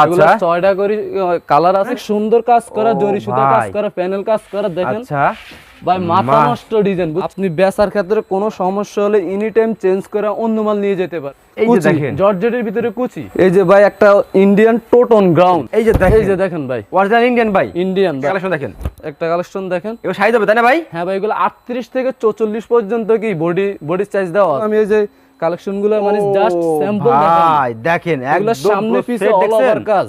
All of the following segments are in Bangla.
আচ্ছা। ছয়টা করে কালার আছে সুন্দর কাজ করা জরি সুতা কাজ করা প্যানেল কাজ করা দেখেন। আচ্ছা। ভাই মাথা নষ্ট ডিজাইন আপনি বেচার ক্ষেত্রে কোনো সমস্যা হলে এনি টাইম চেঞ্জ করে অন্য মাল নিয়ে যেতে পারে এই যে দেখেন। জর্জেটের ভিতরে কুচি। এই যে ভাই একটা ইন্ডিয়ান টোটন গ্রাউন্ড এই যে দেখেন। এই যে দেখেন ভাই। অরিজিনাল ইন্ডিয়ান ভাই। ইন্ডিয়ান কালেকশন দেখেন। একটা কালেকশন দেখেন। সাইজ হবে তাই না ভাই? হ্যাঁ ভাই এগুলো আটত্রিশ থেকে চৌচল্লিশ পর্যন্ত কি বডি বডি সাইজ দেওয়া আমি এই যে কালেকশনগুলো মানে জাস্ট স্যাম্পল ভাই দেখেন। একদম সামনে পিছে অল ওভার কাজ।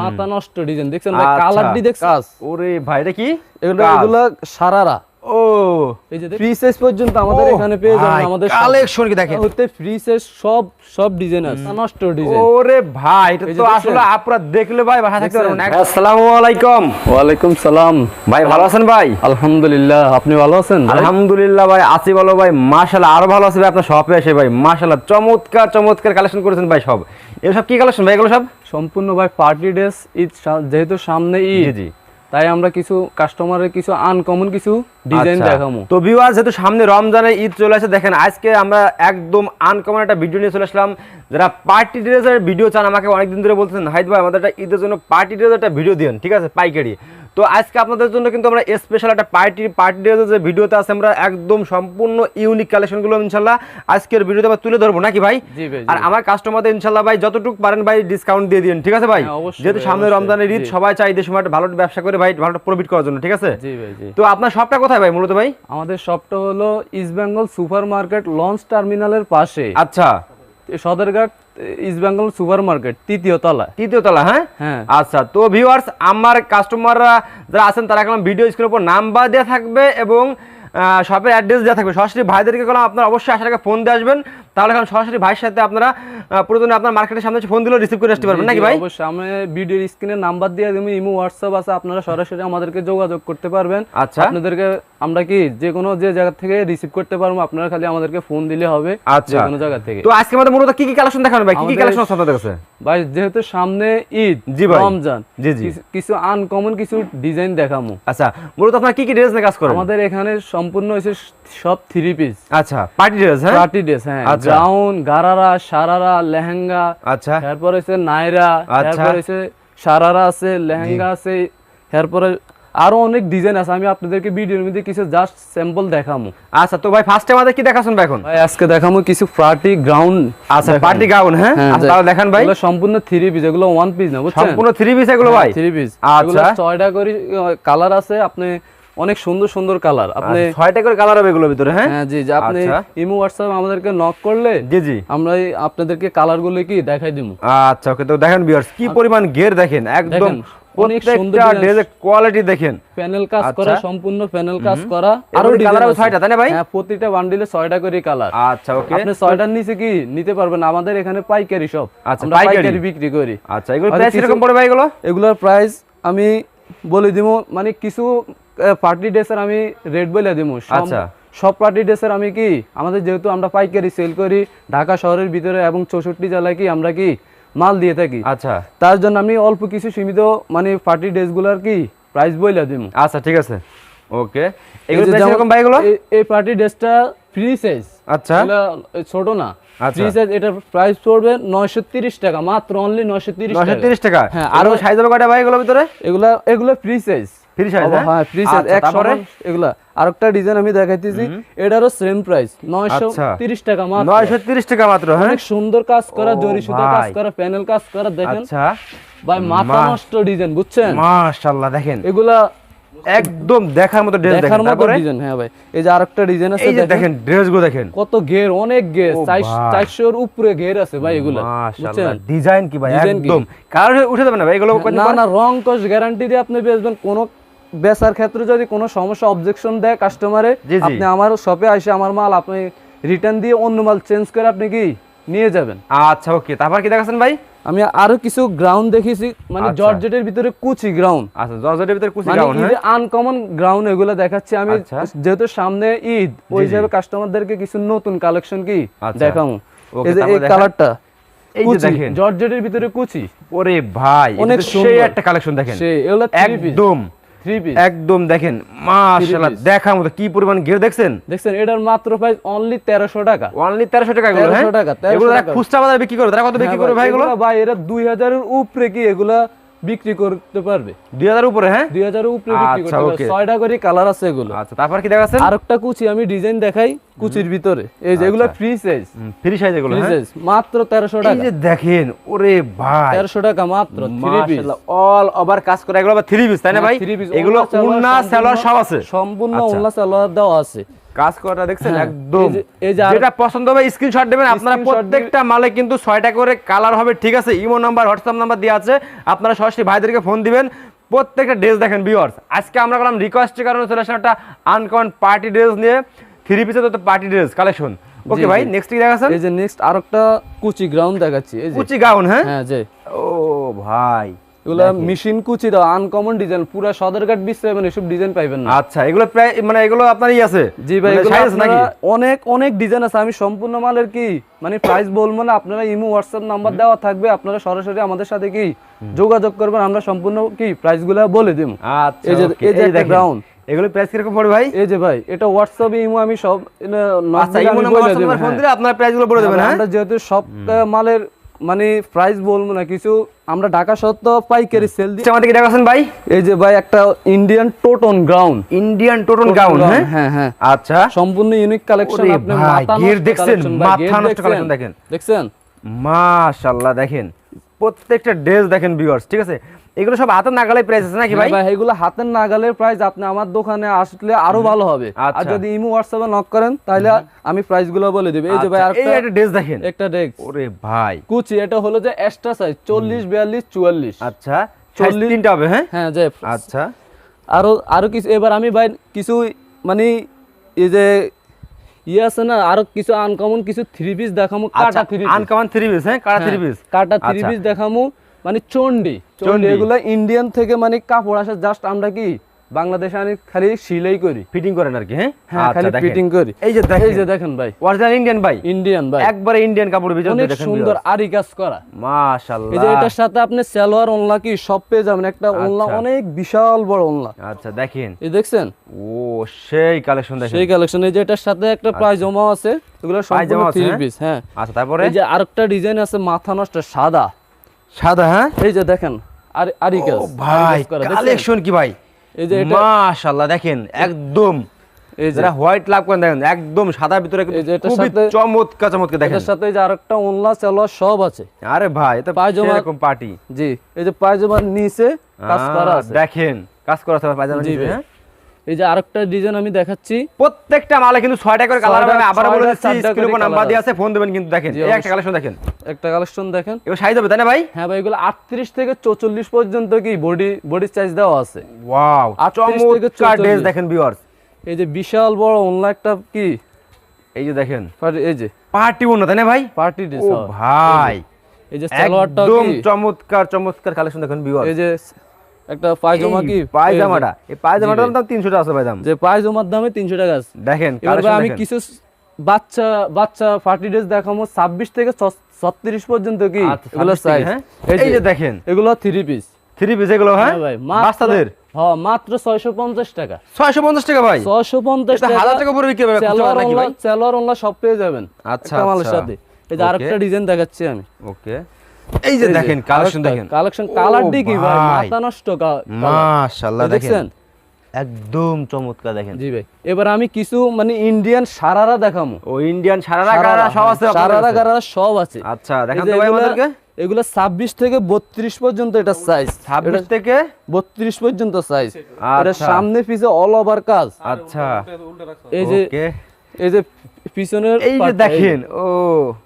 মাথা নষ্ট ডিজাইন দেখছেন ভাই। কালার ডি দেখছেন ওরে ভাই এটা কি? এগুলো এগুলো সারারা। ও এই যে ফ্রি সাইজ পর্যন্ত আমাদের এখানে পেয়ে যাবেন আমাদের কালেকশন কি দেখেন? হতে ফ্রি সাইজ সব সব ডিজাইন আছে। নষ্ট ডিজাইন ওরে ভাই এটা তো আসলে আপনারা দেখলে ভাই বাসা থাকতে পারবেন। না। দেখছেন? আসসালামু আলাইকুম। সালাম। ভাই ভালো আছেন ভাই? আলহামদুলিল্লাহ আপনি ভালো আছেন ভাই? আলহামদুলিল্লাহ ভাই আছি ভালো ভাই। মাশাআল্লাহ আরও ভালো আছে ভাই আপনার শপে এসে ভাই। মাশাআল্লাহ চমৎকার চমৎকার কালেকশন করেছেন ভাই সব। এগুলো সব কি কালেকশন ভাই? এগুলো সব? সম্পূর্ণ ভাই পার্টি ড্রেস ঈদ যেহেতু সামনে ঈদ জি জি। তাই আমরা কিছু কাস্টমারের কিছু আনকমন কিছু ডিজাইন আচ্ছা। দেখাবো তো ভিউয়ার যেহেতু সামনে রমজানের ঈদ চলে আসে দেখেন আজকে আমরা একদম আনকমন একটা ভিডিও নিয়ে চলে আসলাম। যারা পার্টি ড্রেসের ভিডিও চান আমাকে অনেকদিন ধরে বলছেন হাইদ ভাই আমাদের একটা ঈদের জন্য পার্টি ড্রেসের একটা ভিডিও দিন ঠিক আছে? পাইকারি। তো আজকে আপনাদের জন্য কিন্তু আমরা স্পেশাল একটা পার্টি পার্টি ড্রেসের যে ভিডিওতে আছে আমরা একদম সম্পূর্ণ ইউনিক কালেকশনগুলো ইনশাল্লাহ আজকের ভিডিওতে আমরা তুলে ধরবো নাকি ভাই? আর আমার কাস্টমারদের ইনশাল্লাহ ভাই যতটুকু পারেন ভাই ডিসকাউন্ট দিয়ে দিন ঠিক আছে ভাই? হ্যাঁ, যেহেতু সামনে রমজানের ঈদ সবাই চাই এই সময় ভালো ব্যবসা করে ভাই ভালো প্রফিট করার জন্য ঠিক আছে? তো আপনার শপটা কোথায় ভাই মূলত ভাই? আমাদের শপটা হলো East Bengal Super Market launch টার্মিনালের পাশে। আচ্ছা। Sadarghat East Bengal Super Market তৃতীয় তলা তৃতীয় তলা হ্যাঁ? হ্যাঁ। আচ্ছা তো ভিউয়ার্স আমার কাস্টমাররা যারা আছেন তারা এখন ভিডিও স্ক্রিনের উপর নাম্বার দেওয়া থাকবে এবং শপের অ্যাড্রেস দেওয়া থাকবে। সরাসরি ভাইদেরকে গেলাম আপনারা অবশ্যই আসার আগে ফোন দিয়ে আসবেন। তাহলে এখন সরাসরি ভাইয়ের সাথে আপনারা প্রয়োজনে আপনার মার্কেটের সামনে ফোন দিলেও রিসিভ করে আসতে পারবেন নাকি ভাই অবশ্যই আমি ভিডিওর স্ক্রিনে নাম্বার দিয়ে দেবো ইমো হোয়াটসঅ্যাপ আছে আপনারা সরাসরি আমাদেরকে যোগাযোগ করতে পারবেন আচ্ছা। আপনাদেরকে আমরা কি যে কোনো যে জায়গা থেকে রিসিভ করতে পারব আপনারা খালি আমাদেরকে ফোন দিলে হবে আচ্ছা। যে কোনো জায়গা থেকে তো আজকে আমাদের মূলত কি কি কালেকশন দেখাবেন ভাই কি কি কালেকশন আছে আপনাদের কাছে ভাই যেহেতু সামনে ঈদ জি ভাই। রমজান জি, জি। কিছু- আনকমন কিছু ডিজাইন দেখামো আচ্ছা মূলত আপনারা কি কি ড্রেস নিয়ে কাজ করেন আমাদের এখানে সম্পূর্ণ হয়েছে সব থ্রি পিস আচ্ছা পার্টি ড্রেস হ্যাঁ? পার্টি ড্রেস হ্যাঁ। আচ্ছা। গাউন গারারা সারারা লেহেঙ্গা। আচ্ছা। এরপর হচ্ছে নাইরা আচ্ছা। এরপর হচ্ছে সারারা আছে লেহেঙ্গা আছে এরপরে আরও অনেক ডিজাইন আছে। আমি আপনাদেরকে ভিডিওর মধ্যে কিছু জাস্ট স্যাম্পল দেখামো। আচ্ছা তো ভাই ফার্স্টে আমাদের কি দেখাচ্ছেন ভাই এখন? ভাই আজকে দেখামো কিছু পার্টি গ্রাউন্ড আচ্ছা পার্টি গাউন হ্যাঁ? আচ্ছা, তাহলে দেখান ভাই। এগুলো সম্পূর্ণ থ্রি পিস এগুলো ওয়ান পিস না বুঝছেন? সম্পূর্ণ থ্রি পিস এগুলো ভাই? থ্রি পিস আচ্ছা। ছয়টা করে কালার আছে আপনি অনেক সুন্দর সুন্দর কালার। আপনি আচ্ছা, ছয়টা করে কালার হবে এগুলোর ভিতরে হ্যাঁ? হ্যাঁ জি যে আপনি আচ্ছা। ইমো হোয়াটসঅ্যাপ আমাদেরকে নক করলে জি জি। আমরা আপনাদেরকে কালারগুলো কি দেখাই দিব আচ্ছা ওকে তো দেখেন ভিউয়ার্স কি পরিমাণ গের দেখেন একদম অনেক সুন্দর কোয়ালিটি দেখেন। প্যানেল কাজ করা আচ্ছা। সম্পূর্ণ প্যানেল কাজ করা আছে। তাই না ভাই? হ্যাঁ প্রতিটা বান্ডিলে ছয়টা করে কালার আচ্ছা ওকে। আপনি নিচে কি নিতে পারবেন? আমাদের এখানে পাইকারি সব আমরা পাইকারি। বিক্রি করি। আচ্ছা এগুলো প্রাইস ভাই এগুলো? এগুলোর প্রাইস আমি বলে দিব মানে কিছু পার্টি ড্রেসের আমি রেট বলে দিব আচ্ছা। সব পার্টি ড্রেসের আমি কি আমাদের যেহেতু আমরা পাইকারি সেল করি ঢাকা শহরের ভিতরে এবং চৌষট্টি জেলায় কি আমরা কি মাল দিয়ে থাকি। আচ্ছা। তার জন্য আমি অল্প কিছু সীমিত মানে পার্টি ড্রেসগুলোর কি প্রাইস বলে দিব আচ্ছা ঠিক আছে। ওকে এই এগুলো যে প্রাইস ভাই এগুলো? এই- এই পার্টি ড্রেসটা ফ্রি সাইজ আচ্ছা। ছোট না। ফ্রি সাইজ এটার প্রাইস পড়বে টাকা মাত্র অনলি নয়শো তিরিশ নশো টাকা তিরিশ টাকা? হ্যাঁ, আরও সাইজ হবে কয়টা ভাই এগুলোর ভিতরে? এগুলা এগুলো ফ্রি সাইজ Free size, হ্যাঁ? ফ্রি সাইজ এক সমান এগুলা। আরেকটা ডিজাইন আমি দেখাইতেছি এটারও সেম প্রাইস নয়শো। তিরিশ টাকা মাত্র। নয়শো তিরিশ টাকা মাত্র হ্যাঁ? অনেক সুন্দর কাজ করা জরি সুতা কাজ করা প্যানেল কাজ করা দেখেন। আচ্ছা। ভাই মাথা নষ্ট ডিজাইন বুঝছেন? মাশাআল্লাহ দেখেন। এগুলা একদম দেখার মতো ড্রেস দেখার দেখেন মতো ডিজাইন হ্যাঁ ভাই। এই যে আরেকটা ডিজাইন আছে দেখেন। কত ঘের অনেক ঘের উপরে ঘের আছে ভাই এগুলা বুঝছেন? ডিজাইন কি ভাই? একদম। কারণ উঠে যাবে না ভাই? এগুলো না না রং কস গ্যারান্টি দিয়ে আপনি বেচবেন কোনো বেচার ক্ষেত্রে যদি কোনো সমস্যা অবজেকশন দেয় কাস্টমারে। আপনি আমার শপে এসে আমার মাল আপনি রিটার্ন দিয়ে অন্য মাল চেঞ্জ করে আপনি কি নিয়ে যাবেন আচ্ছা ওকে তারপর কি দেখাচ্ছেন ভাই আমি আরও কিছু গ্রাউন্ড দেখেছি মানে আচ্ছা। জর্জেটের ভিতরে কুচি গ্রাউন্ড আচ্ছা জর্জেটের ভিতরে কুচি গ্রাউন্ড মানে হ্যাঁ আনকমন গ্রাউন্ড এগুলো দেখাচ্ছি আমি আচ্ছা। যেহেতু সামনে ঈদ ওই। হিসাবে কাস্টমারদেরকে কিছু নতুন কালেকশন কি আচ্ছা। দেখাবো ওকে, এই যে এই কালারটা এই যে দেখেন জর্জেটের ভিতরে কুচি ওরে ভাই অনেক সেই সুন্দর। একটা কালেকশন দেখেন সে এগুলো একদম একদম দেখেন মাশাআল্লাহ দেখার মতো কি পরিমাণ ঘের দেখছেন? দেখছেন এটার মাত্র প্রাইস অনলি তেরোশো টাকা। অনলি তেরোশো টাকা এগুলো হ্যাঁ? 1300 টাকা, 1300 এগুলো খুচরা বাজারে বিক্রি করে তারা কত বিক্রি হ্যাঁ করে ভাই এগুলো? ভাই এরা দুই হাজারের উপরে কি এগুলা বিক্রি করতে পারবে। দুই হাজার উপরে হ্যাঁ? দুই হাজারের উপরে বিক্রি আচ্ছা, করতে পারবে। okay। ছয়টা করে কালার আছে এগুলো। আচ্ছা তারপর কি দেখাচ্ছেন? আরেকটা কুচি আমি ডিজাইন দেখাই কুচির ভিতরে। এই যে এগুলো ফ্রি সাইজ। ফ্রি সাইজ এগুলো ফ্রি হ্যাঁ? সাইজ। মাত্র তেরোশো এই টাকা। যে দেখেন ওরে ভাই। তেরোশো টাকা মাত্র থ্রি পিস অল ওভার কাজ করে। এগুলো আবার থ্রি পিস তাই না ভাই? এগুলো উন্না সেলর সব আছে। সম্পূর্ণ আচ্ছা। উন্না সালোয়ার দেওয়া আছে। কাজ করাটা দেখছেন হ্যাঁ, একদম। যেটা পছন্দ হবে স্ক্রিনশট দেবেন। আপনারা প্রত্যেকটা মালে কিন্তু ছয়টা করে কালার হবে ঠিক আছে? ইমো নাম্বার হোয়াটসঅ্যাপ নাম্বার দেওয়া আছে। আপনারা সরাসরি ভাইদেরকে ফোন দিবেন। প্রত্যেকটা ড্রেস দেখেন ভিউয়ার্স আজকে আমরা করলাম রিকোয়েস্টের কারণে চলে আসলাম একটা আনকমন পার্টি ড্রেস নিয়ে। থ্রি পিসের তো পার্টি ড্রেস কালেকশন ওকে ভাই নেক্সট কি দেখাচ্ছেন? এই যে নেক্সট আরেকটা কুচি গ্রাউন্ড দেখাচ্ছি এই যে। কুচি গাউন হ্যাঁ? হ্যাঁ যে। ও ভাই। এগুলা মেশিন কুচি দাও আনকমন ডিজাইন পুরা সদরঘাট বিশ্রামেন এসব ডিজাইন পাইবেন না। আচ্ছা এগুলো প্রায় মানে এগুলো আপনারই আছে? জি ভাই মানে এগুলো নাকি? অনেক অনেক ডিজাইন আছে। আমি সম্পূর্ণ মালের কি মানে প্রাইস বলব না আপনারা ইমো হোয়াটসঅ্যাপ নাম্বার দেওয়া থাকবে আপনারা সরাসরি আমাদের সাথে কি যোগাযোগ করবেন আমরা সম্পূর্ণ কি প্রাইসগুলা বলে দিব। আচ্ছা এই যে এই যে একটা গ্রাউন্ড এগুলো প্রাইস কীরকম পড়বে ভাই? এই যে ভাই এটা হোয়াটসঅ্যাপে ইমো আমি সব আচ্ছা ইমো নাম্বার ফোন দিলে আপনার প্রাইসগুলো বলে দেবেন হ্যাঁ? আমরা যেহেতু সব মালের মানে প্রাইস বলব না কিছু আমরা ঢাকা সত্য পাইকারি সেল দিই। আচ্ছা, আমাদের কি দেখাচ্ছেন ভাই? এই যে ভাই একটা ইন্ডিয়ান টোটন গ্রাউন্ড ইন্ডিয়ান টোটন গ্রাউন্ড হ্যাঁ? হ্যাঁ আচ্ছা। সম্পূর্ণ ইউনিক কালেকশন আপনি মাথা দেখছেন? মাথা নষ্ট কালেকশন দেখেন। দেখছেন? মাশাআল্লাহ দেখেন। প্রত্যেকটা ড্রেস দেখেন ভিউয়ার্স ঠিক আছে? এগুলো সব হাতের নাগালে প্রাইস আছে নাকি ভাই হ্যাঁ ভাই? এগুলো হাতের নাগালের প্রাইস আপনি আমার দোকানে আসলে আরও ভালো হবে। আর আচ্ছা। যদি ইমো হোয়াটসঅ্যাপে নক করেন তাহলে আমি প্রাইসগুলো বলে দিব। এই যে ভাই আচ্ছা, আরেকটা একটা ড্রেস দেখেন। একটা ড্রেস ওরে ভাই। কুচি এটা হলো যে এক্সট্রা সাইজ চল্লিশ বিয়াল্লিশ চুয়াল্লিশ। আচ্ছা চল্লিশ তিনটা হবে হ্যাঁ? হ্যাঁ যে আচ্ছা। আরও আরও কিছু এবার আমি ভাই কিছু মানে এই যে ইয়ে আছে না আরও কিছু আনকমন কিছু থ্রি পিস দেখামু কাটা থ্রি আনকমন থ্রি পিস হ্যাঁ কাটা থ্রি পিস কাটা থ্রি আচ্ছা। পিস দেখামু মানে চন্ডি চন্ডি এগুলো ইন্ডিয়ান থেকে মানে কাপড় আসে জাস্ট আমরা কি বাংলাদেশে আমি খালি সিলাই করি। ফিটিং করেন আর কি হ্যাঁ? হ্যাঁ আচ্ছা, খালি ফিটিং করি। এই যে এই যে দেখেন ভাই। অরিজিনাল ইন্ডিয়ান ভাই? ইন্ডিয়ান ভাই। একবারে ইন্ডিয়ান কাপড় ভিতরে অনেক সুন্দর আরি কাজ করা। মাশাআল্লাহ। এই যে এটার সাথে আপনি সালোয়ার ওনলা কি সব পেয়ে যাবেন। একটা ওনলা আচ্ছা। অনেক বিশাল বড় ওনলা। আচ্ছা দেখেন। এই দেখছেন? ও সেই কালেকশন দেখেন। সেই কালেকশন এই যে এটার সাথে একটা পায়জামা আছে। এগুলো সম্পূর্ণ পায়জামা আছে, থ্রি হ্যাঁ? পিস হ্যাঁ। আচ্ছা তারপরে? এই যে আরেকটা ডিজাইন আছে মাথা নষ্ট সাদা। সাদা হ্যাঁ? এই যে দেখেন আর আরি কাজ। ভাই কালেকশন কি ভাই? এই যে এটা মাশাআল্লাহ দেখেন একদম এই যে হোয়াইট লাভ করেন দেখেন একদম সাদা ভিতরে এই যে এটার সাথে- চমৎকার চমৎকার দেখেন। এটার সাথে যে আরেকটা ওনলা সালোয়ার সব আছে। আরে ভাই এটা পায়জামা- এরকম পার্টি। জি এই যে পায়জামার নিচে কাজ করা আছে। দেখেন কাজ করা আছে নিচে, হ্যাঁ? এই যে আরেকটা ডিজাইন আমি দেখাচ্ছি। প্রত্যেকটা মালে কিন্তু ছয়টা করে কালার হবে আবার বলে দিচ্ছি চারটা স্ক্রিনের উপর নাম্বার দিয়ে আছে ফোন দেবেন কিন্তু দেখেন এই একটা কালেকশন দেখেন। একটা কালেকশন দেখেন। এবার সাইজ হবে তাই না ভাই? হ্যাঁ ভাই এগুলো আটত্রিশ থেকে চৌচল্লিশ পর্যন্ত কি বডি বডি সাইজ দেওয়া আছে। ওয়াও 38 থেকে চমৎকার ড্রেস দেখেন ভিউয়ার্স এই যে বিশাল বড় অনলা একটা কি? এই যে দেখেন। এই যে। পার্টি অন্য তাই না ভাই? পার্টি ড্রেস ও ভাই। এই যে সালোয়ারটা একদম চমৎকার চমৎকার কালেকশন দেখেন ভিউয়ার্স এই যে একটা পায়জামা কি? পায়জামাটা। এই পায়জামাটার দাম 300 টাকা আছে পায়জাম যে পায়জামার দামে তিনশো টাকা আছে দেখেন এবার আমি কিছু বাচ্চা বাচ্চা পার্টি ড্রেস দেখাবো ছাব্বিশ থেকে ছত্রিশ পর্যন্ত কি? আচ্ছা, এগুলো সাইজ হ্যাঁ? এই যে দেখেন। এগুলো থ্রি পিস থ্রি পিস এগুলো হ্যাঁ? ভাই মাত্র- বাচ্চাদের? হ্যাঁ মাত্র ছয়শো পঞ্চাশ টাকা। 650 টাকা ভাই। ছয়শো পঞ্চাশ এটা টাকা হাজার টাকা পরে বিক্রি হবে সেলোয়ার নাকি অনলা ভাই সেলোয়ার অনলা সব পেয়ে যাবেন। আচ্ছা, আচ্ছা। এই যে আরেকটা ডিজাইন দেখাচ্ছি আমি। ওকে এই যে দেখেন কালেকশন দেখেন। কালেকশন কালার দিকে ভাই। মাথা নষ্ট মাশাআল্লাহ দেখেন। একদম চমৎকার দেখেন। জি ভাই এবার আমি কিছু মানে ইন্ডিয়ান সারারা দেখামো। ও ইন্ডিয়ান সারারা গারা সব আছে সারারা? গারারা সব আছে। আচ্ছা দেখান তো ভাই আমাদেরকে। এগুলা ছাব্বিশ থেকে বত্রিশ পর্যন্ত এটা সাইজ 26 থেকে? বত্রিশ পর্যন্ত সাইজ এটা আচ্ছা। সামনে পিছে অল ওভার কাজ। আচ্ছা। এই যে ওকে এই যে পিছনের এই যে দেখেন ও।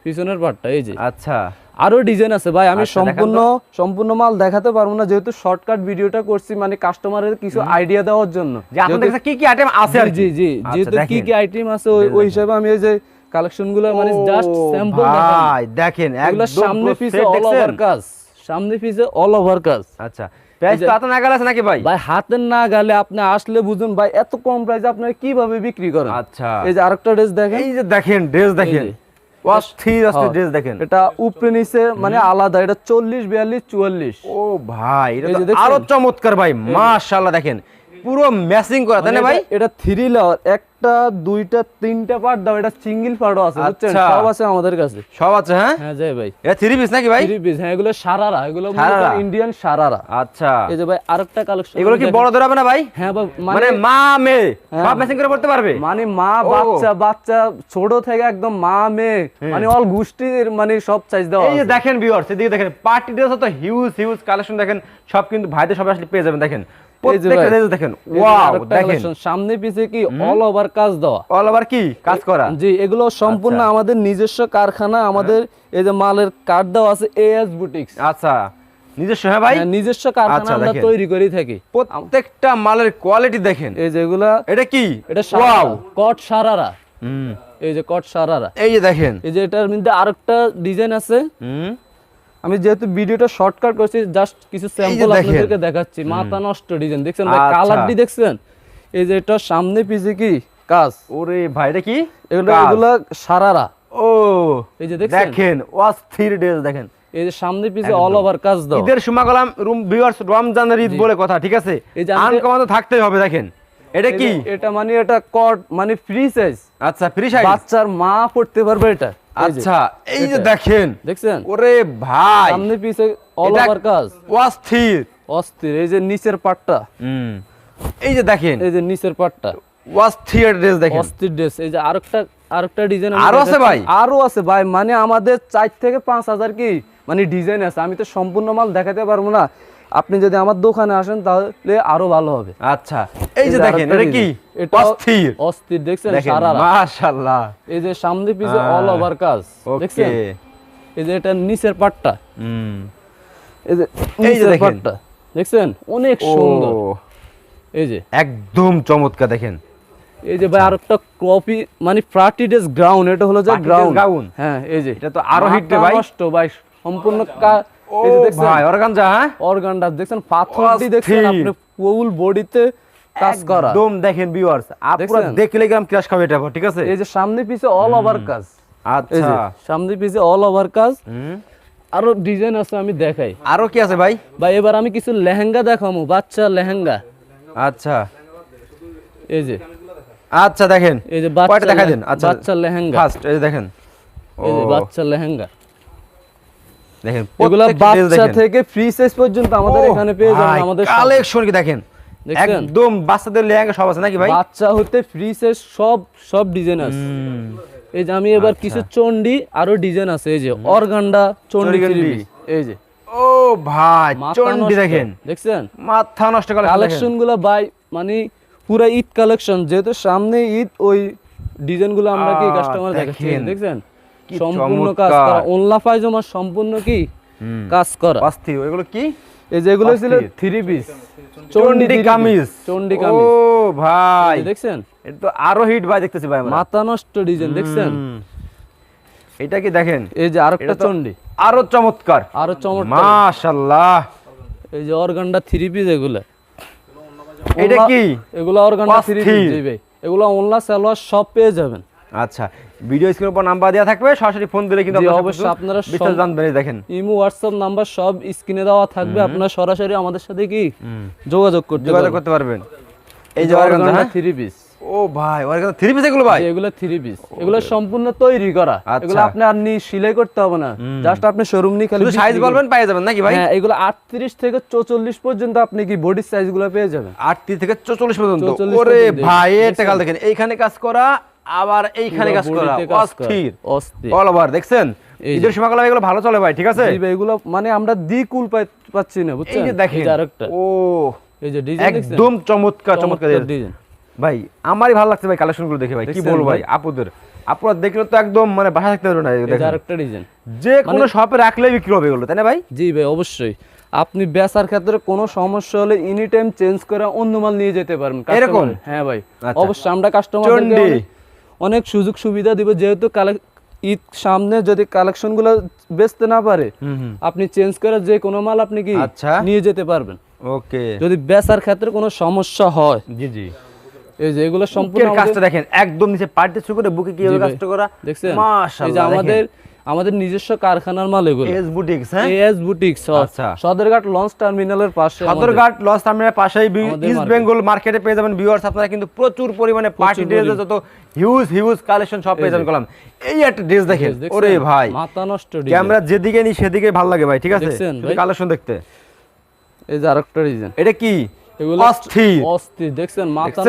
পিছনের পার্টটা এই যে। আচ্ছা। আরও ডিজাইন আছে। ভাই আমি আচ্ছা, সম্পূর্ণ সম্পূর্ণ মাল দেখাতে পারব না যেহেতু শর্টকাট ভিডিওটা করছি মানে কাস্টমারের কিছু আইডিয়া দেওয়ার জন্য। কি কি আইটেম আছে আর জি জি আচ্ছা, যেহেতু কি কি আইটেম আছে ওই হিসাবে আমি এই যে কালেকশনগুলো মানে জাস্ট স্যাম্পল ভাই দেখেন একদম সামনে পিছে অল ওভার? কাজ সামনে পিছে অল ওভার কাজ আচ্ছা প্রাইস যে- তো এত নাগাল আছে নাকি ভাই? ভাই হাতের না গেলে আপনি আসলে বুঝুন ভাই এত কম প্রাইসে আপনারা কীভাবে বিক্রি করেন? আচ্ছা। এই যে আরেকটা ড্রেস দেখেন। এই যে দেখেন ড্রেস দেখেন। অস্থির অস্থির। ড্রেস দেখেন। এটা উপরে নিচে মানে আলাদা। এটা চল্লিশ বিয়াল্লিশ চুয়াল্লিশ। ও ভাই? আরও চমৎকার ভাই মাশাআল্লাহ দেখেন। পুরো ম্যাচিং করা তাই না মানে ভাই? এটা- থ্রি লেয়ার একটা দুইটা তিনটা পার্ট দাও এটা সিঙ্গেল পার্টও আছে বুঝছেন? আচ্ছা। সব আছে আমাদের কাছে। সব আছে হ্যাঁ? হ্যাঁ যাই ভাই। এটা থ্রি পিস নাকি ভাই? থ্রি পিস হ্যাঁ এগুলো সারারা এগুলো? ইন্ডিয়ান সারারা। আচ্ছা। এই যে ভাই আরেকটা কালেকশন এগুলো কি বড় হবে না ভাই? হ্যাঁ মানে মানে মা মেয়ে হ্যাঁ। সব ম্যাচিং করে পড়তে পারবে? মানে মা বাচ্চা বাচ্চা ছোট থেকে একদম মা মেয়ে মানে অল গোষ্ঠীর মানে সব সাইজ দেওয়া এই যে দেখেন ভিউয়ার্স এদিকে দেখেন পার্টি ড্রেস তো হিউজ হিউজ কালেকশন দেখেন সব কিন্তু ভাইদের সব আসলে পেয়ে যাবেন দেখেন। এই প্রত্যেকটা দেখেন। ওয়াও দেখেন। সামনে পিছে কি অল ওভার কাজ দেওয়া। অল ওভার কি? কাজ করা। জি এগুলো সম্পূর্ণ আচ্ছা। আমাদের নিজস্ব কারখানা আমাদের এই যে মালের কার্ড দেওয়া আছে এএস বুটিক্স আচ্ছা। নিজস্ব হ্যাঁ ভাই? নিজস্ব কারখানা আচ্ছা, আমরা তৈরি করে থাকি। প্রত্যেকটা মালের কোয়ালিটি দেখেন। এই যেগুলা এটা কি? এটা ওয়াও কট সারারা। হুম। এই যে কট সারারা। এই যে দেখেন। এই যে এটার মধ্যে আরেকটা ডিজাইন আছে। হুম? আমি যেহেতু ভিডিওটা শর্টকাট করছি জাস্ট কিছু স্যাম্পল আপনাদেরকে দেখাচ্ছি। মাথা নষ্ট ডিজাইন দেখছেন ভাই? আচ্ছা। কালারটি দেখছেন? এই যে এটা সামনে পিছে কি? কাজ। ওরে ভাই এটা কি? এগুলো সারারা। ও এই যে দেখছেন? দেখেন অস্থির ড্রেস দেখেন। এই যে সামনে পিছে অল ওভার কাজ দাও। ঈদের সময় গেলাম রুম ভিউয়ার্স রমজানের ঈদ বলে কথা ঠিক আছে? এই যে আনকমন তো থাকতেই হবে দেখেন। এটা কি? এটা মানে এটা কট মানে ফ্রি সাইজ আচ্ছা ফ্রি সাইজ বাচ্চার মা পড়তে পারবে এটা। আচ্ছা এই যে দেখেন। দেখছেন? ওরে ভাই সামনে পিছে অল ওভার কাজ। অস্থির। অস্থির এই যে নিচের পাটটা। হুম। এই যে দেখেন। এই যে নিচের পাটটা। অস্থির ড্রেস দেখেন। অস্থির ড্রেস এই যে আরেকটা আরেকটা ডিজাইন আরও আছে ভাই? আরও আছে ভাই মানে আমাদের চার থেকে পাঁচ হাজার কি মানে ডিজাইন আছে। আমি তো সম্পূর্ণ মাল দেখাতে পারব না। আপনি যদি আমার দোকানে আসেন তাহলে আরও ভালো হবে। আচ্ছা এই যে দেখেন এটা কি? এটা অস্থির। অস্থির দেখছেন? সারা মাশাআল্লাহ। এই যে সামনে পিছে অল ওভার কাজ দেখছেন? এই যে এটা নিচের পাটটা। হুম। এই যে এই যে দেখেন। পাটটা দেখছেন? অনেক সুন্দর। এই যে। একদম চমৎকার দেখেন। এই যে ভাই আর একটা কপি মানে পার্টি গ্রাউন্ড এটা হলো যে গ্রাউন্ড হ্যাঁ এই যে। এটা তো আরও রে ভাই। নষ্ট ভাই সম্পূর্ণ এই যে দেখছেন? ভাই অর্গানজা হ্যাঁ? অর্গানটা দেখছেন পাথর দিয়ে দেখছেন আপনি ফুল বডিতে কাজ করা। একদম দেখেন ভিউয়ার্স আপনারা দেখলে গ্রাম ক্রাশ খাবে এটা ঠিক আছে? এই যে সামনে পিছে অল ওভার কাজ। আচ্ছা। সামনে পিছে অল ওভার কাজ। আরও ডিজাইন আছে আমি দেখাই। আরও কি আছে ভাই? ভাই এবার আমি কিছু লেহেঙ্গা দেখাবো বাচ্চা লেহেঙ্গা। আচ্ছা। এই যে। আচ্ছা দেখেন। এই যে বাচ্চা দেখা লে- আচ্ছা লেহেঙ্গা। ফার্স্ট এই দেখেন। এই যে বাচ্চার লেহেঙ্গা। দেখেন এগুলা বাচ্চা থেকে ফ্রি সাইজ পর্যন্ত আমাদের এখানে পেয়ে যাবেন আমাদের কালেকশন কি দেখেন। একদম বাচ্চাদের লেহেঙ্গা সব আছে নাকি ভাই? বাচ্চা হতে ফ্রি সাইজ সব সব ডিজাইন আছে। এই যে আমি এবার কিছু চন্ডি আরও ডিজাইন আছে এই যে অর্গান্ডা চন্ডি এই যে। ও ভাই চন্ডি। দেখেন। দেখছেন? মাথা নষ্ট কালেকশন কালেকশনগুলো বাই মানে পুরো ঈদ কালেকশন যেহেতু সামনে ঈদ ওই ডিজাইনগুলো আমরা কি কাস্টমার দেখাচ্ছি দেখেন। দেখছেন? সম্পূর্ণ কাজ করা। ওনলা পায়জামা সম্পূর্ণ কি কাজ করা। অস্থির এগুলো কি? এই ছিল থ্রি পিস। চন্ডি কামিজ। চন্ডি ও ভাই। দেখছেন? এটা তো আরও হিট ভাই দেখতেছি ভাই আমরা। মাথা নষ্ট ডিজাইন দেখছেন? এটা কি দেখেন? এই যে আরেকটা চন্ডি। আরও চমৎকার। আরও চমৎকার। মাশাআল্লাহ এই যে অর্গানটা থ্রি পিস এগুলো। এটা কি? এগুলো অর্গানটা থ্রি। পিস ভাই। এগুলো অনলা সালোয়ার সব পেয়ে যাবেন। আচ্ছা ভিডিও স্ক্রিনের উপর নাম্বার দেওয়া থাকবে সরাসরি ফোন দিলে কিন্তু অবশ্যই আপনারা বিস্তারিত জানবেন দেখেন। ইমো হোয়াটসঅ্যাপ নাম্বার সব স্ক্রিনে দেওয়া থাকবে। আপনারা সরাসরি আমাদের সাথে কি যোগাযোগ করতে যোগাযোগ করতে পারবেন। এই যে অর্গানজা হ্যাঁ? থ্রি পিস ও ভাই অর্গানজা থ্রি পিস এগুলো ভাই? এগুলো থ্রি পিস এগুলো সম্পূর্ণ তৈরি করা। আচ্ছা। এগুলো আপনি আর নি সিলাই করতে হবে না। জাস্ট আপনি শোরুম নিয়ে খালি সাইজ বলবেন পেয়ে যাবেন নাকি ভাই? হ্যাঁ এগুলো আটত্রিশ থেকে চৌচল্লিশ পর্যন্ত আপনি কি বডির সাইজগুলো পেয়ে যাবেন? আটটি থেকে চল্লিশ পর্যন্ত। ওরে ভাই এটা কাল দেখেন। এইখানে কাজ করা আবার এইখানে কাজ করা। অস্থির অস্থির অল ওভার দেখছেন। ঈদের সময় এগুলো ভালো চলে ভাই ঠিক আছে ভাই, এগুলো মানে আমরা দি কুল পাচ্ছি না বুঝছেন এই যে দেখেন আরেকটা ও এই যে ডিজাইন একদম চমৎকার চমৎকার ডিজাইন ভাই আমারই ভালো লাগছে ভাই কালেকশনগুলো দেখে ভাই কি বলব ভাই? আপুদের আপুরা দেখলে তো একদম মানে বাসা থাকতে পারবে না। আরেকটা ডিজাইন যে কোনো শপে রাখলে বিক্রি হবে এগুলো তাই না ভাই জি ভাই অবশ্যই আপনি বেচার ক্ষেত্রে কোনো সমস্যা হলে এনি টাইম চেঞ্জ করে অন্য মাল নিয়ে যেতে পারবেন customer এরকম? হ্যাঁ ভাই আচ্ছা। অবশ্যই আমরা কাস্টমার। অনেক সুযোগ সুবিধা দিব যেহেতু ঈদ সামনে যদি কালেকশনগুলো বেচতে না পারে আপনি চেঞ্জ করে যে কোনো মাল আপনি কি আচ্ছা। নিয়ে যেতে পারবেন। ওকে। যদি বেচার ক্ষেত্রে কোনো সমস্যা হয় জি জি। এই যে এগুলো সম্পূর্ণ কাজটা দেখেন একদম নিচে পার্টি করে বুকে কি কাজটা করা দেখছেন? এই যে আমাদের আমাদের নিজস্ব কারখানার মাল এগুলো। এস বুটিক্স হ্যাঁ? এস বুটিক আচ্ছা। সদরঘাট লঞ্চ টার্মিনালের পাশে। সদরঘাট লস টার্মিনাল পাশেই ইস্ট বেঙ্গল মার্কেটে পেয়ে যাবেন ভিউয়ার্স আপনারা কিন্তু প্রচুর পরিমাণে পার্টি ড্রেসের যত হিউজ হিউজ কালেকশন সব পেয়ে যাবেন কলাম। এই একটা ড্রেস দেখেন। ওরে ভাই। মাথা নষ্ট। ক্যামেরা যেদিকে নি সেদিকে ভালো লাগে ভাই ঠিক আছে? কালেকশন দেখতে। এই যে আরেকটা ডিজাইন এটা কি? এগুলো অস্থির। অস্থির দেখছেন? মাথা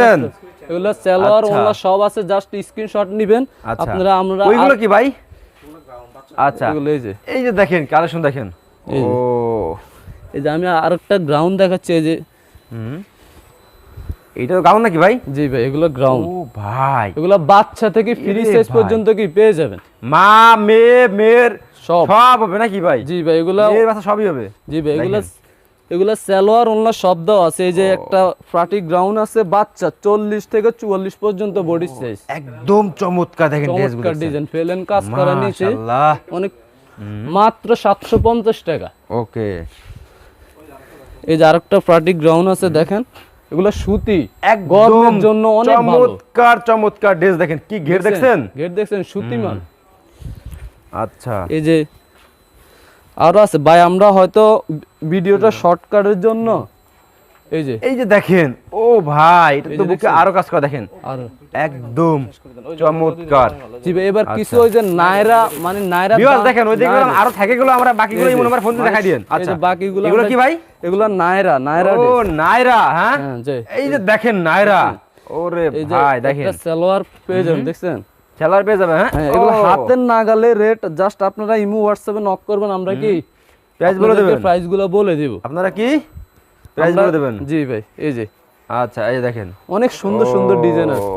এগুলো সেলোয়ার আচ্ছা। ওলা সব আছে জাস্ট স্ক্রিনশট নেবেন। আপনারা আমরা ওইগুলো কি ভাই? আচ্ছা। এগুলো এই যে। দেখেন কালেকশন দেখেন। ও। এই যে আমি আরেকটা গ্রাউন্ড দেখাচ্ছি এই যে। এইটা গাউন নাকি ভাই? জি ভাই এগুলো গ্রাউন্ড ও ভাই। এগুলো বাচ্চা থেকে ফ্রি সাইজ পর্যন্ত কি পেয়ে যাবেন? মা মেয়ে মেয়ের সব। সব হবে নাকি ভাই? জি ভাই এগুলো মেয়ের বাচ্চা সবই হবে। জি ভাই এগুলো এগুলো সালোয়ার অন্য শব্দ আছে এই যে একটা ফ্রাটি গ্রাউন্ড আছে বাচ্চা চল্লিশ থেকে চুয়াল্লিশ পর্যন্ত বডি সাইজ একদম চমৎকার দেখেন চমৎকার ডিজাইন ফেলেন কাজ করা নিচে। অনেক মাত্র সাতশো পঞ্চাশ টাকা। ওকে। এই যে আরেকটা ফ্রাটি গ্রাউন্ড আছে দেখেন এগুলো সুতি। একদম গরমের জন্য অনেক চমৎকার চমৎকার ড্রেস দেখেন কি ঘের দেখছেন? গেট দেখছেন সুতি মাল আচ্ছা। এই যে আরও আছে। ভাই আমরা হয়তো ভিডিওটা শর্টকাটের জন্য এই যে এই যে দেখেন ও ভাই এটা তো বুকে আরও কাজ করা দেখেন। আর। একদম চমৎকার। জি এবার কিছু আচ্ছা। ওই যে নায়রা মানে নায়রা ভিউয়ার্স দাম- দেখেন ওই নায়রা। আরও থাকে গুলো আমরা বাকিগুলো এই মনে ফোন মানে দেখাই দিন আচ্ছা যে বাকিগুলো এগুলো কি ভাই? এগুলো নায়রা নায়রা ও নাইরা হ্যাঁ? হ্যাঁ এই যে দেখেন নাইরা ওরে ভাই দেখেন। একটা সালোয়ার যাবেন দেখছেন? পেয়ে যাবে হ্যাঁ? হ্যাঁ এগুলো হাতের নাগালে রেট জাস্ট আপনারা ইমো হোয়াটসঅ্যাপে নক করবেন আমরা কি প্রাইস বলে দেবেন? প্রাইসগুলো বলে দিব। আপনারা কি? প্রাইস বলে দেবেন? জি ভাই এই যে। আচ্ছা এই দেখেন। অনেক সুন্দর সুন্দর ডিজাইন আছে।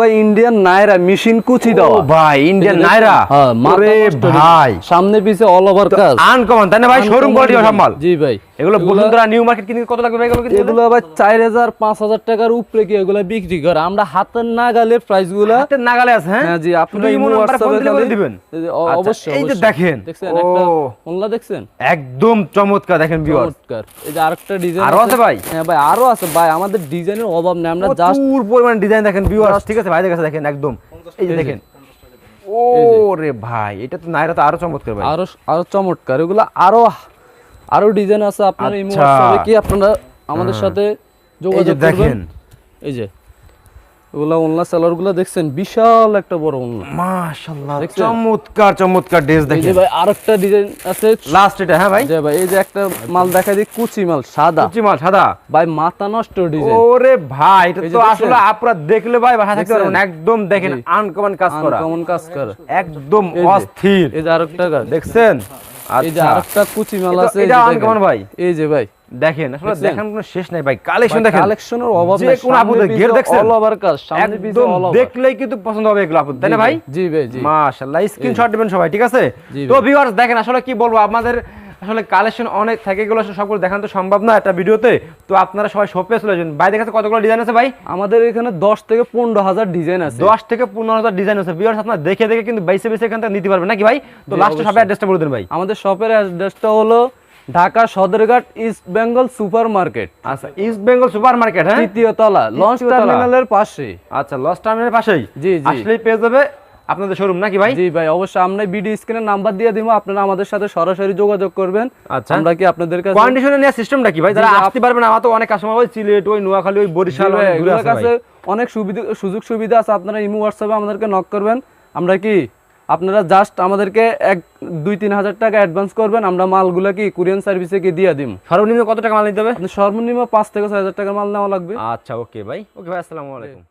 ভাই ইন্ডিয়ান নায়রা মেশিন কুচি ও দেওয়া ভাই ইন্ডিয়ান নাইরা? হ্যাঁ design। ভাই। সামনে পিছে অল ওভার কাজ। আনকমন তাই না ভাই? Showroom quality. সম্মাল জি ভাই। এগুলো বসুন্ধরা নিউ মার্কেট কিনতে কত লাগবে এগুলো কিনতে? এগুলো আবার চার হাজার পাঁচ হাজার টাকার উপরে কি এগুলো বিক্রি করে? আমরা হাতের নাগালে প্রাইসগুলা হাতের নাগালে আছে হ্যাঁ? হ্যাঁ জি খালি- দিবেন। এই যে, অ- আচ্ছা, অবশ্যই এই যে দেখেন। দেখছেন একটা ওনলা দেখছেন? একদম চমৎকার দেখেন ভিউয়ার্স চমৎকার। এই যে আরেকটা ডিজাইন আরও আছে ভাই? হ্যাঁ ভাই আরও আছে। ভাই আমাদের ডিজাইনের অভাব নেই। আমরা জাস্ট প্রচুর পরিমাণ ডিজাইন দেখেন ভিউয়ার্স ঠিক আছে ভাইদের কাছে দেখেন একদম। এই যে। দেখেন। ও রে ভাই এটা তো নাইরা তো আরও চমৎকার ভাই। আরও আরও চমৎকার। এগুলো আরও আরও ডিজাইন আছে আপনারা ইমো আচ্ছা। হোয়াটসঅ্যাপে কি আপনারা আমাদের সাথে এই যোগাযোগ দেখেন। করবেন এই যে এগুলা ওনলা সেলারগুলা দেখছেন? বিশাল একটা বড় ওনলা মাশাআল্লাহ চমৎকার চমৎকার ড্রেস দেখেন এই যে ভাই আরেকটা ডিজাইন আছে। লাস্ট এটা হ্যাঁ ভাই? ভাই এই যে একটা মাল দেখা দিই কুচি মাল সাদা। কুচি মাল সাদা। ভাই মাথা নষ্ট ডিজাইন ওরে ভাই এটা তো আসলে আপনারা দেখলে ভাই বাসা থাকতে? পারবেন। একদম দেখেন আনকমন কাজ করা। কেমন কাজ করে। একদম অস্থির। এই যে আরেকটা দেখছেন? এই যে আচ্ছা। আরেকটা কুচি মাল আছে এটা যে ভাই। এই যে ভাই দেখেন আসলে দেখার কোনো শেষ নাই ভাই। কালেকশন দেখেন। কালেকশনের অভাব নাই। কোনো আপুদের ঘের দেখছেন? অল ওভার কাজ সামনে পিছে অল ওভার দেখলেই কিন্তু পছন্দ হবে এগুলো আপু তাই না ভাই? জি ভাই জি। মাশাআল্লাহ স্ক্রিনশট দিবেন সবাই ঠিক আছে? তো ভিউয়ার্স দেখেন আসলে কি বলব আমাদের আসলে কালেকশন অনেক থাকে এগুলো সবগুলো দেখানো তো সম্ভব না একটা ভিডিওতে। তো আপনারা সবাই শপে চলে যাবেন ভাই দেখাচ্ছে কতগুলো ডিজাইন আছে ভাই? আমাদের এখানে দশ থেকে পনেরো হাজার ডিজাইন আছে। দশ থেকে পনেরো হাজার ডিজাইন আছে। ভিউয়ার্স আপনারা দেখে দেখে কিন্তু বাইসে বাইসে এখান থেকে নিতে পারবেন। নাকি ভাই? তো লাস্টে সবাই অ্যাড্রেসটা বলে দেন ভাই। আমাদের শপের অ্যাড্রেসটা হলো Dhaka Sadarghat East Bengal Super Market আচ্ছা ইস্ট বেঙ্গল সুপার মার্কেট হ্যাঁ? তৃতীয় তলা লঞ্চ। টার্মিনালের পাশে। আচ্ছা লস টার্মিনালের পাশেই? জি জি। আসলেই পেয়ে যাবে। আপনাদের শোরুম নাকি ভাই? জি ভাই অবশ্যই আমরা ভিডিও স্ক্রিনে নাম্বার দিয়ে দিব আপনারা আমাদের সাথে সরাসরি যোগাযোগ করবেন। আচ্ছা। আমরা কি আপনাদের কাছে কন্ডিশনে নেওয়ার সিস্টেমটা কি ভাই? যারা আসতে পারবে না আমার তো অনেক কাস্টমার ওই সিলেট ওই নোয়াখালী ওই বরিশাল এগুলোর কাছে অনেক সুবিধা সুযোগ সুবিধা আছে আপনারা ইমো হোয়াটসঅ্যাপে আমাদেরকে নক করবেন। আমরা কি আপনারা জাস্ট আমাদেরকে এক দুই তিন হাজার টাকা অ্যাডভান্স করবেন আমরা মালগুলা কি কুরিয়ান সার্ভিসে কি দিয়ে দিম। সর্বনিম্ন কত টাকা মাল নিতে হবে? সর্বনিম্ন পাঁচ থেকে ছয় হাজার টাকা মাল নেওয়া লাগবে। আচ্ছা ওকে ভাই। ওকে ভাই আসসালামু আলাইকুম।